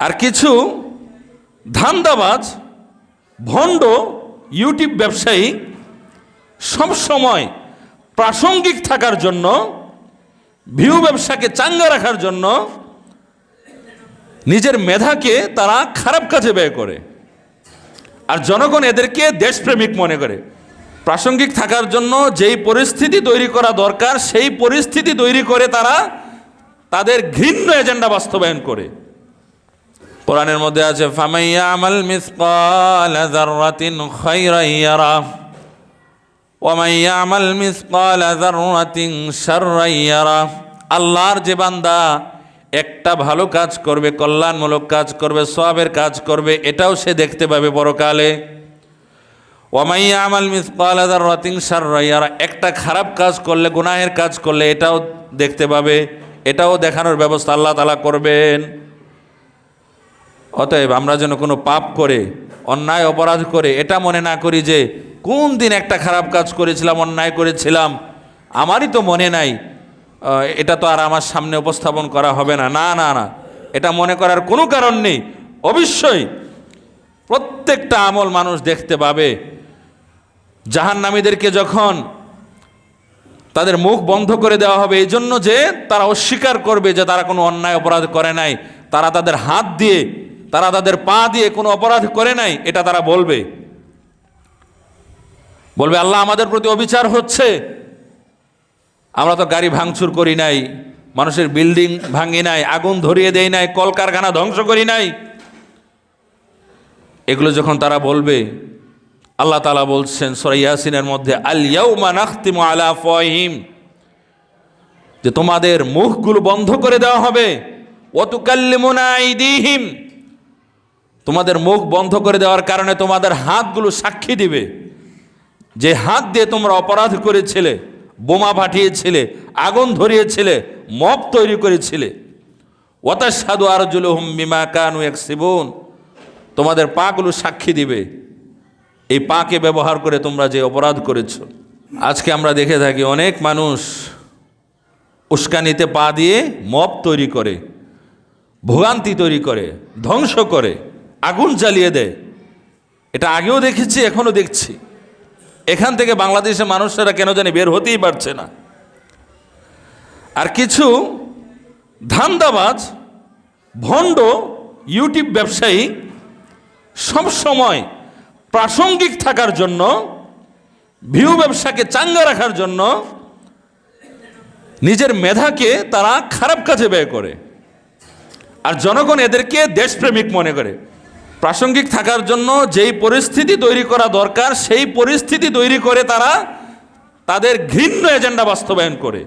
আর কিছু ধান্দাবাজ, ভণ্ড ইউটিউব ব্যবসায়ী সবসময় প্রাসঙ্গিক থাকার জন্য, ভিউ ব্যবসাকে চাঙ্গা রাখার জন্য নিজের মেধাকে তারা খারাপ কাজে ব্যয় করে। আর জনগণ এদেরকে দেশপ্রেমিক মনে করে। প্রাসঙ্গিক থাকার জন্য যেই পরিস্থিতি তৈরি করা দরকার, সেই পরিস্থিতি তৈরি করে তারা তাদের ঘৃণ্য এজেন্ডা বাস্তবায়ন করে। কোরআনের মধ্যে আছে ফামাইয়া আমাল মিসকাল যাররাতিন খায়রান ইয়ারা ওয়ামাইয়া আমাল মিসকাল যাররাতিন শাররান ইয়ারা। আল্লাহর যে বান্দা একটা ভালো কাজ করবে, কল্যাণমূলক কাজ করবে, সওয়াবের কাজ করবে, এটাও সে দেখতে পাবে পরকালে। ওয়ামাইয়া আমাল মিসকাল যাররাতিন শাররান ইয়ারা, একটা খারাপ কাজ করলে, গুনাহের কাজ করলে, এটাও দেখতে পাবে, এটাও দেখানোর ব্যবস্থা আল্লাহ তালা করবেন। অতএব আমরা যেন কোনো পাপ করে, অন্যায় অপরাধ করে, এটা মনে না করি যে, কোন দিন একটা খারাপ কাজ করেছিলাম, অন্যায় করেছিলাম, আমারই তো মনে নাই এটা তো আর আমার সামনে উপস্থাপন করা হবে না। না না না, এটা মনে করার কোনো কারণ নেই। অবশ্যই প্রত্যেকটা আমল মানুষ দেখতে পাবে। জাহান্নামীদেরকে যখন তাদের মুখ বন্ধ করে দেওয়া হবে, এই জন্য যে তারা অস্বীকার করবে যে তারা কোনো অন্যায় অপরাধ করে নাই, তারা তাদের হাত দিয়ে তারা তাদের পা দিয়ে কোনো অপরাধ করে নাই, এটা তারা বলবে। বলবে, আল্লাহ আমাদের প্রতি অবিচার হচ্ছে। আমরা তো গাড়ি ভাঙচুর করি নাই, মানুষের বিল্ডিং ভাঙি নাই, আগুন ধরিয়ে দেই নাই, কলকারখানা ধ্বংস করি নাই। এগুলো যখন তারা বলবে, আল্লাহ তালা বলছেন সরাইয়াসিনের মধ্যে আলিয়াউমা নাখতিমু আলা ফহিম যে তোমাদের মুখগুলো বন্ধ করে দেওয়া হবে। অতুকাল্লিমুনা আইদিহিম তোমাদের মুখ বন্ধ করে দেওয়ার কারণে তোমাদের হাতগুলো সাক্ষী দিবে। যে হাত দিয়ে তোমরা অপরাধ করেছিলে, বোমা পাঠিয়েছিলে আগুন ধরিয়েছিলে, মপ তৈরি করেছিলে। ওয়াতাসাদু আরজুলুহুম মিমা কানু ইয়াকসিবুন। তোমাদের পাগুলো সাক্ষী দিবে। এই পাকে ব্যবহার করে তোমরা যে অপরাধ করেছ। আজকে আমরা দেখে থাকি অনেক মানুষ উস্কানিতে পা দিয়ে মপ তৈরি করে, ভোগান্তি তৈরি করে, ধ্বংস করে। আগুন জ্বালিয়ে দেয়। এটা আগেও দেখেছি, এখনও দেখছি। এখান থেকে বাংলাদেশের মানুষেরা কেন জানি বের হতেই পারছে না। আর কিছু ধান্দাবাজ, ভণ্ড ইউটিউব ব্যবসায়ী সবসময় প্রাসঙ্গিক থাকার জন্য, ভিউ ব্যবসাকে চাঙ্গা রাখার জন্য নিজের মেধাকে তারা খারাপ কাজে ব্যয় করে। আর জনগণ এদেরকে দেশপ্রেমিক মনে করে। প্রাসঙ্গিক থাকার জন্য যেই পরিস্থিতি তৈরি করা দরকার, সেই পরিস্থিতি তৈরি করে তারা তাদের ঘৃণ্য এজেন্ডা বাস্তবায়ন করে।